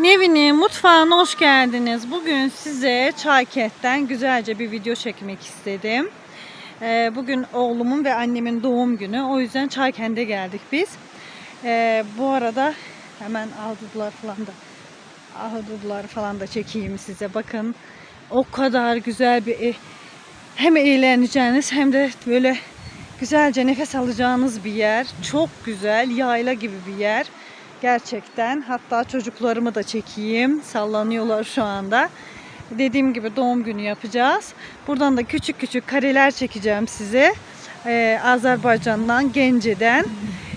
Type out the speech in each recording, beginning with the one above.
Nevin'in mutfağına hoş geldiniz. Bugün size Çaykent'ten güzelce bir video çekmek istedim. Ee, Bugün oğlumun ve annemin doğum günü. O yüzden Çaykent'e geldik biz. Ee, Bu arada hemen ahududular falan da ahududular falan da çekeyim size. Bakın o kadar güzel bir e- hem eğleneceğiniz hem de böyle güzelce nefes alacağınız bir yer. Çok güzel, yayla gibi bir yer. Gerçekten. Hatta çocuklarımı da çekeyim. Sallanıyorlar şu anda. Dediğim gibi doğum günü yapacağız. Buradan da küçük küçük kareler çekeceğim size. Ee, Azerbaycan'dan, Gence'den,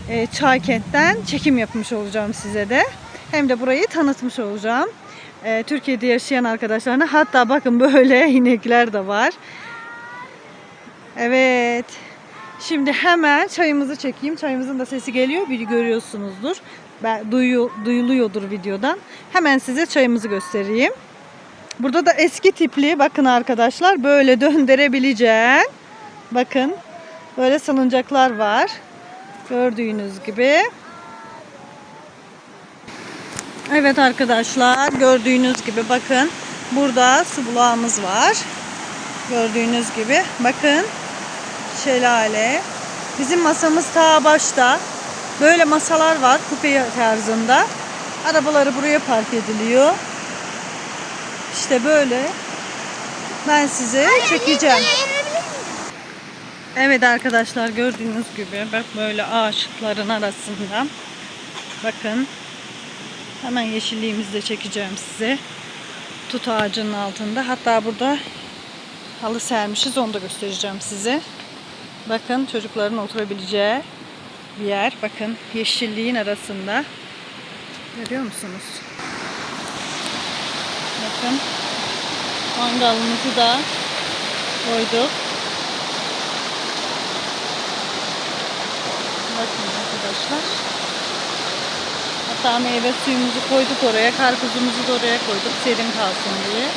e, Çaykent'ten çekim yapmış olacağım size de. Hem de burayı tanıtmış olacağım. Ee, Türkiye'de yaşayan arkadaşlarına. Hatta bakın böyle inekler de var. Evet. Şimdi hemen çayımızı çekeyim. Çayımızın da sesi geliyor. Bir görüyorsunuzdur. Duyu, duyuluyordur videodan. Hemen size çayımızı göstereyim. Burada da eski tipli bakın arkadaşlar böyle döndürebileceğin bakın böyle salıncaklar var. Gördüğünüz gibi. Evet arkadaşlar gördüğünüz gibi bakın burada su bulağımız var. Gördüğünüz gibi bakın şelale. Bizim masamız ta başta. Böyle masalar var kupe tarzında. Arabaları buraya park ediliyor. İşte böyle. Ben size çekeceğim. Evet arkadaşlar gördüğünüz gibi bak böyle ağaçların arasında. Bakın. Hemen yeşilliğimizi de çekeceğim size. Tut ağacının altında. Hatta burada halı sermişiz. Onu da göstereceğim size. Bakın çocukların oturabileceği bir yer. Bakın yeşilliğin arasında. Görüyor musunuz? Bakın. Mangalımızı da koyduk. Bakın arkadaşlar. Hatta meyve suyumuzu koyduk oraya. Karpuzumuzu da oraya koyduk. Serin kalsın diye.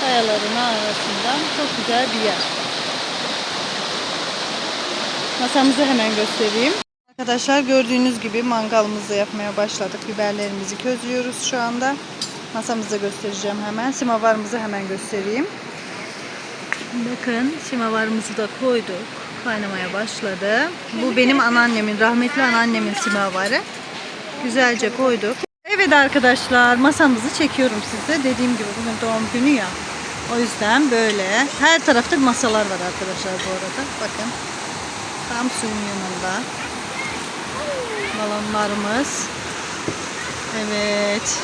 Kayaların arasından çok güzel bir yer. Masamızı hemen göstereyim. Arkadaşlar gördüğünüz gibi mangalımızı yapmaya başladık. Biberlerimizi közlüyoruz şu anda. Masamızı göstereceğim hemen. Simavarımızı hemen göstereyim. Bakın simavarımızı da koyduk. Kaynamaya başladı. Bu benim anneannemin, rahmetli anneannemin simavarı. Güzelce koyduk. Evet arkadaşlar masamızı çekiyorum size. Dediğim gibi bugün doğum günü ya. O yüzden böyle. Her tarafta masalar var arkadaşlar bu arada. Bakın. Tam suyun yanında. Balonlarımız. Evet.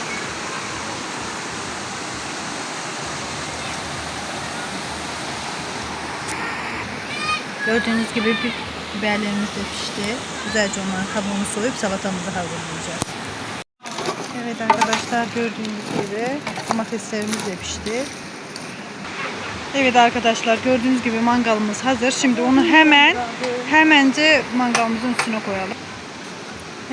Gördüğünüz gibi biberlerimiz de pişti. Güzelce onların kabuğunu soyup salatamızı hazırlayacağız. Evet arkadaşlar gördüğünüz gibi domateslerimiz de pişti. Evet arkadaşlar gördüğünüz gibi mangalımız hazır. Şimdi onu hemen hemence mangalımızın üstüne koyalım.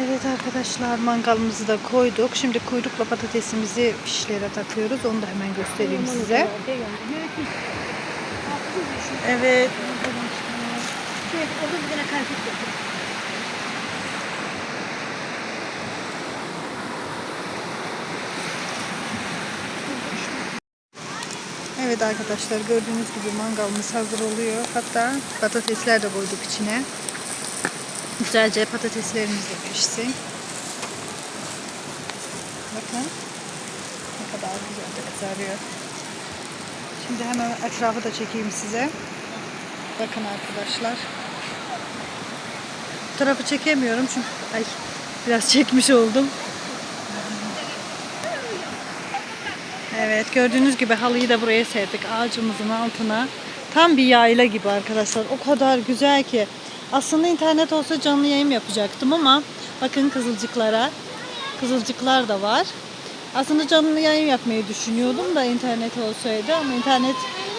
Evet arkadaşlar mangalımızı da koyduk. Şimdi kuyrukla patatesimizi pişlere takıyoruz. Onu da hemen göstereyim size. Evet. Evet arkadaşlar gördüğünüz gibi mangalımız hazır oluyor. Hatta patatesler de koyduk içine. Güzelce patateslerimiz de pişsin. Bakın ne kadar güzel de kızarıyor. Şimdi hemen etrafı da çekeyim size. Bakın arkadaşlar. Bu tarafı çekemiyorum çünkü ay biraz çekmiş oldum. Evet gördüğünüz gibi halıyı da buraya serdik ağacımızın altına. Tam bir yayla gibi arkadaşlar. O kadar güzel ki. Aslında internet olsa canlı yayın yapacaktım ama bakın kızılcıklara. Kızılcıklar da var. Aslında canlı yayın yapmayı düşünüyordum da internet olsaydı ama internet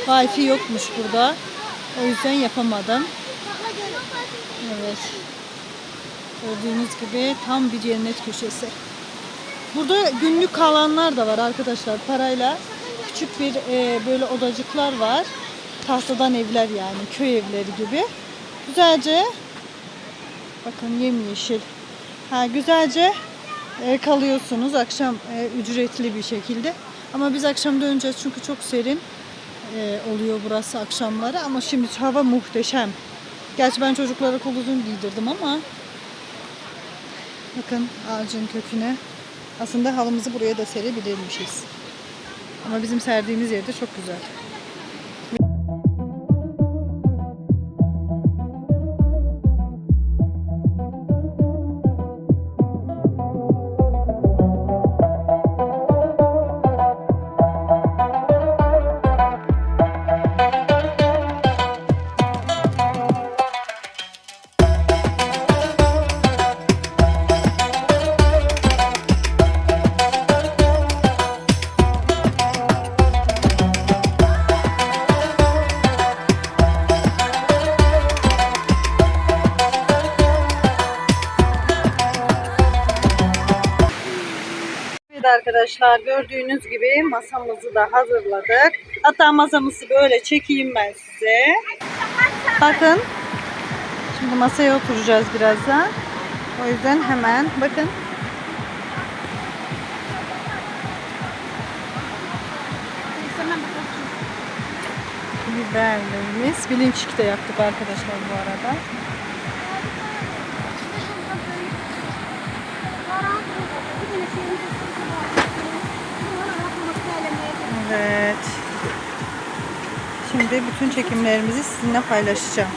wifi yokmuş burada. O yüzden yapamadım. Evet. Gördüğünüz gibi tam bir cennet köşesi. Burada günlük kalanlar da var arkadaşlar parayla. Küçük bir e, böyle odacıklar var. Tahtadan evler yani köy evleri gibi. Güzelce bakın yemyeşil. Ha güzelce e, kalıyorsunuz akşam e, ücretli bir şekilde. Ama biz akşam döneceğiz çünkü çok serin e, oluyor burası akşamları ama şimdi hava muhteşem. Gerçi ben çocuklara kol uzun giydirdim ama bakın ağacın köküne aslında halımızı buraya da serebilirmişiz. Ama bizim serdiğimiz yerde çok güzel. Evet arkadaşlar gördüğünüz gibi masamızı da hazırladık. Hatta masamızı böyle çekeyim ben size. Bakın. Şimdi masaya oturacağız birazdan. O yüzden hemen bakın. Biberlerimiz. Bilinçlik de yaptık arkadaşlar bu arada. Şimdi bütün çekimlerimizi sizinle paylaşacağım.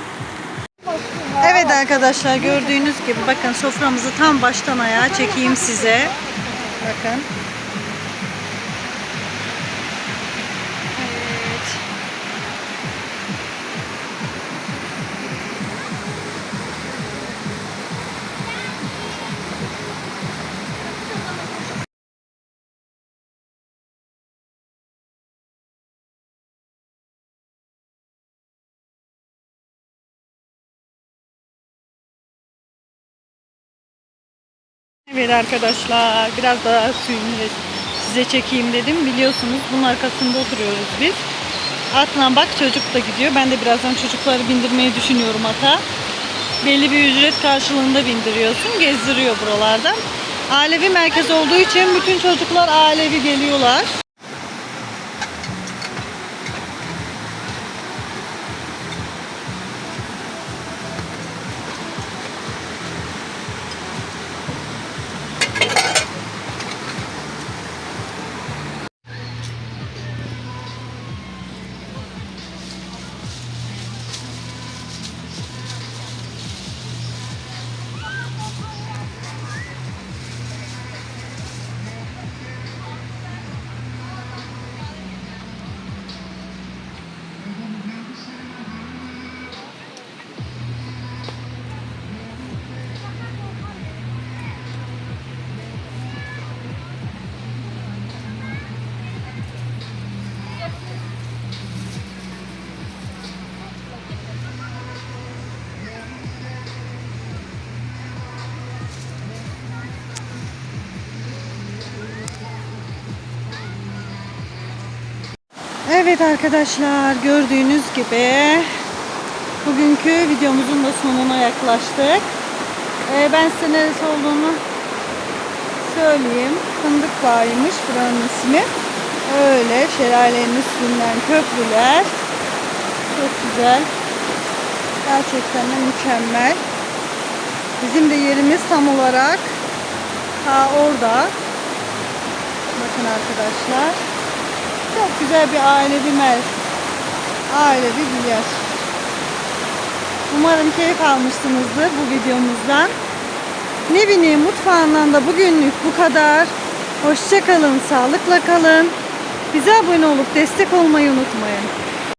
Evet arkadaşlar gördüğünüz gibi bakın soframızı tam baştan ayağa çekeyim size. Bakın. Evet arkadaşlar biraz daha suyunu size çekeyim dedim. Biliyorsunuz bunun arkasında oturuyoruz biz. Atla bak çocuk da gidiyor. Ben de birazdan çocukları bindirmeyi düşünüyorum ata. Belli bir ücret karşılığında bindiriyorsun. Gezdiriyor buralardan. Ailevi merkez olduğu için bütün çocuklar ailevi geliyorlar. Evet arkadaşlar gördüğünüz gibi bugünkü videomuzun da sonuna yaklaştık. Ee, ben size neresi olduğunu söyleyeyim. Fındık Bağı'ymış buranın ismi. Öyle şelalenin üstünden köprüler. Çok güzel. Gerçekten de mükemmel. Bizim de yerimiz tam olarak ta orada. Bakın arkadaşlar. Çok güzel bir ailevi mer ailevi bir yer. Umarım keyif almışsınızdır bu videomuzdan. Nevin'i mutfağından da bugünlük bu kadar. Hoşçakalın, sağlıkla kalın. Bize abone olup destek olmayı unutmayın.